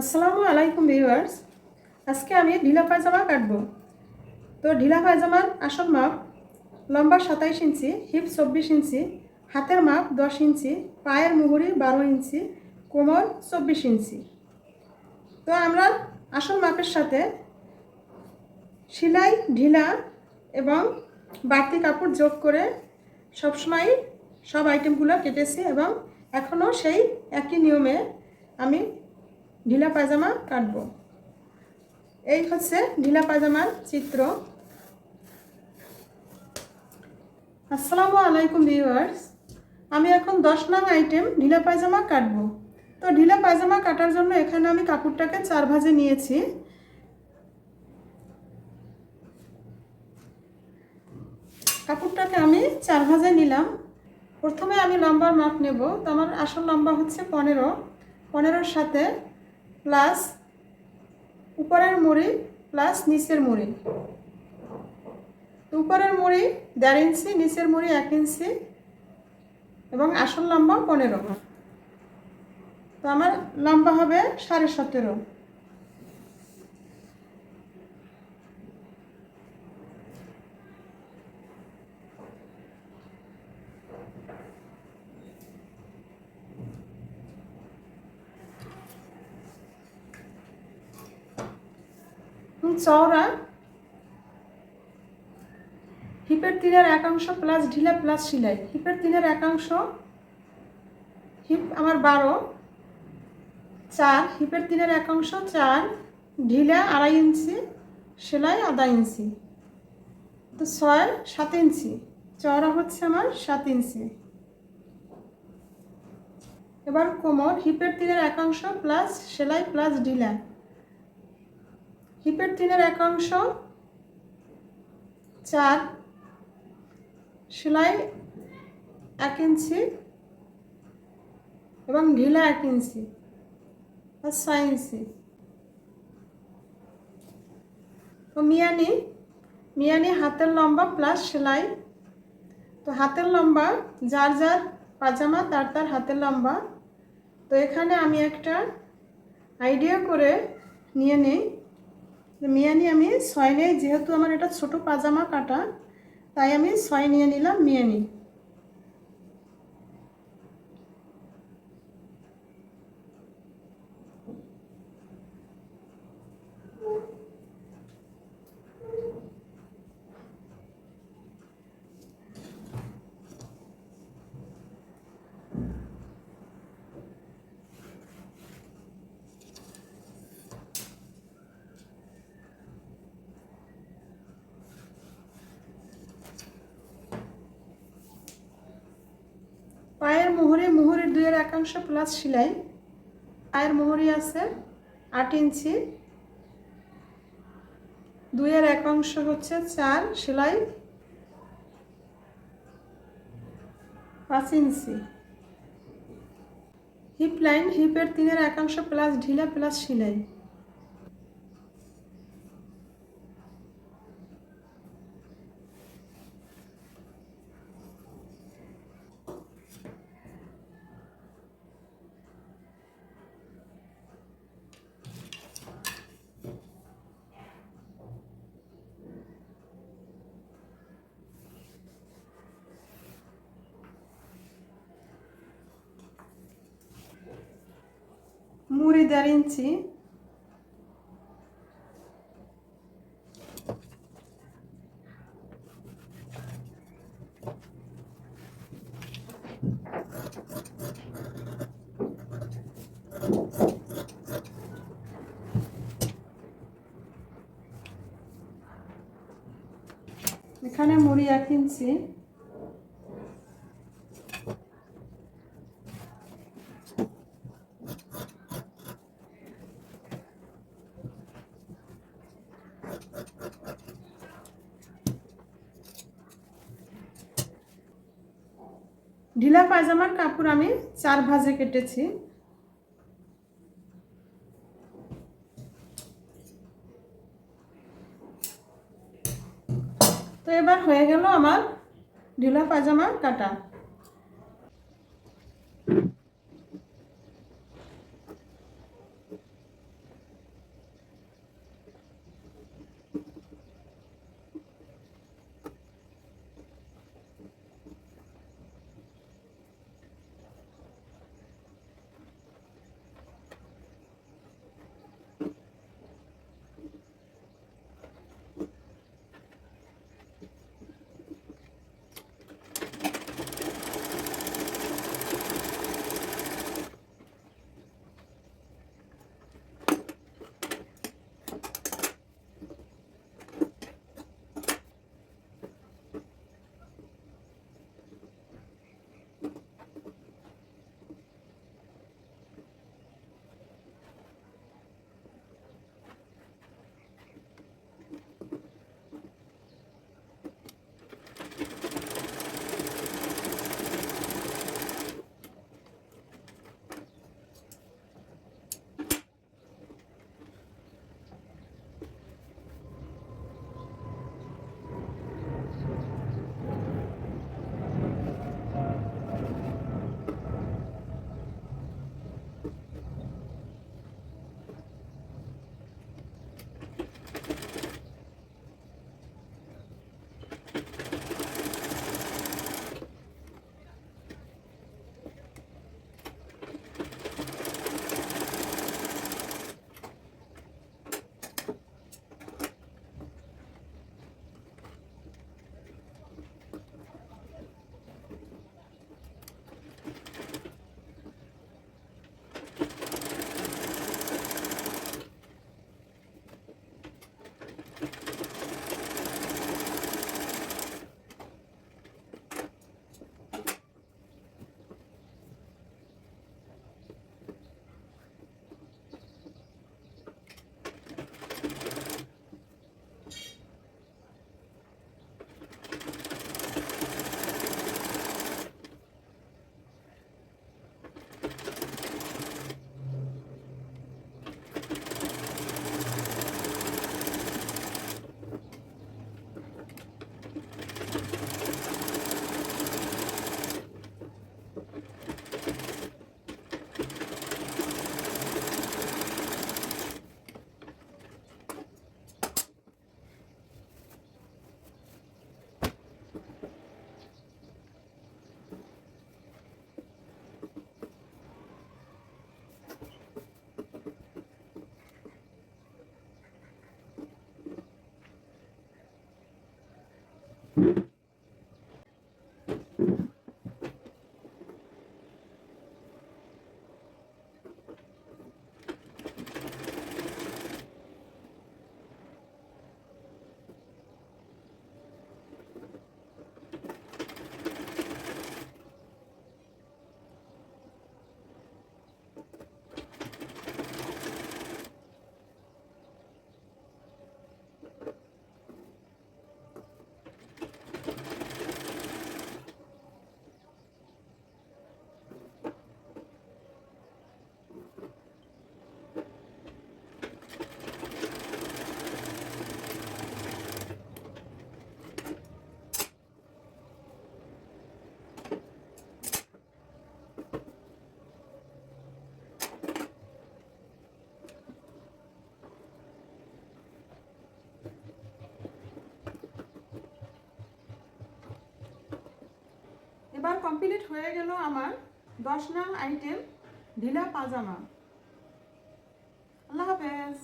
আসসালামু আলাইকুম ভিউয়ার্স। আজকে আমি ঢিলা পায়জামা কাটবো। তো ঢিলা পায়জামার আসল মাপ লম্বা সাতাইশ ইঞ্চি হিপ চব্বিশ ইঞ্চি, হাতের মাপ দশ ইঞ্চি, পায়ের মুহুরি বারো ইঞ্চি, কোমর চব্বিশ ইঞ্চি। তো আমরা আসল মাপের সাথে সেলাই, ঢিলা এবং বাড়তি কাপড় যোগ করে সবসময় সব আইটেমগুলো কেটেছি এবং এখনও সেই একই নিয়মে আমি ঢিলা পায়জামা কাটবো। এই হচ্ছে ঢিলা পায়জামার চিত্র। আসসালামু আলাইকুম ভিউয়ার্স। আমি এখন দশ নং আইটেম ঢিলা পায়জামা কাটবো। তো ঢিলা পায়জামা কাটার জন্য এখানে আমি কাপড়টাকে চার ভাজে নিয়েছি। কাপড়টাকে আমি চার ভাজে নিলাম। প্রথমে আমি লম্বার মাপ নেব। তো আমার আসল লম্বা হচ্ছে পনেরো। পনেরোর সাথে প্লাস উপরের মুড়ি প্লাস নিচের মুড়ি। উপরের মুড়ি দেড় ইঞ্চি, নিচের মুড়ি এক ইঞ্চি এবং আসল লম্বা পনেরো। তো আমার লম্বা হবে সাড়ে সতেরো। চওড়া। হিপের তিনের একাংশ প্লাস ঢিলা প্লাস সেলাই। হিপের তিনের একাংশ হিপ আমার বারো, চার, হিপের তিনের একাংশ চার, ঢিলা আড়াই ইঞ্চি, সেলাই আধা ইঞ্চি। তো ছয়, সাত ইঞ্চি। চওড়া হচ্ছে আমার সাত ইঞ্চি। এবার কোমর, হিপের তিনের একাংশ প্লাস সেলাই প্লাস ঢিলা। হিপের তিনের একাংশ চার, সেলাই এক ইঞ্চি এবং ঢিলা এক ইঞ্চি আর ছয় ইঞ্চি। তো মিয়ানি মিয়ানি হাতের লম্বা প্লাস সেলাই। তো হাতের লম্বা, যার যার পাজামা তার তার হাতের লম্বা। তো এখানে আমি একটা আইডিয়া করে নিয়ে নেই। মিয়ানি, আমি ছয় নেই যেহেতু আমার এটা ছোট পাজামা কাটা, তাই আমি সয় নিয়ে নিলাম মিয়ানি। পায়ের মোহরে, মোহরের দুইয়ের একাংশ প্লাস সেলাই। আয়ের মোহরি আছে আট ইঞ্চি। দুইয়ের একাংশ হচ্ছে চার সেলাই। পাঁচ ইঞ্চি। হিপ লাইন হিপের তিনের একাংশ প্লাস ঢিলা প্লাস সেলাই। মুড়ি দেড় ইঞ্চি। এখানে মুড়ি এক ইঞ্চি। ঢিলা পায়জামার কাপড় আমি চার ভাজে কেটেছি। তো এবার হয়ে গেল আমার ঢিলা পায়জামা কাটা। এবার কমপ্লিট হয়ে গেল আমার দশ নং আইটেম ঢিলা পাজামা। আল্লাহ হাফেজ।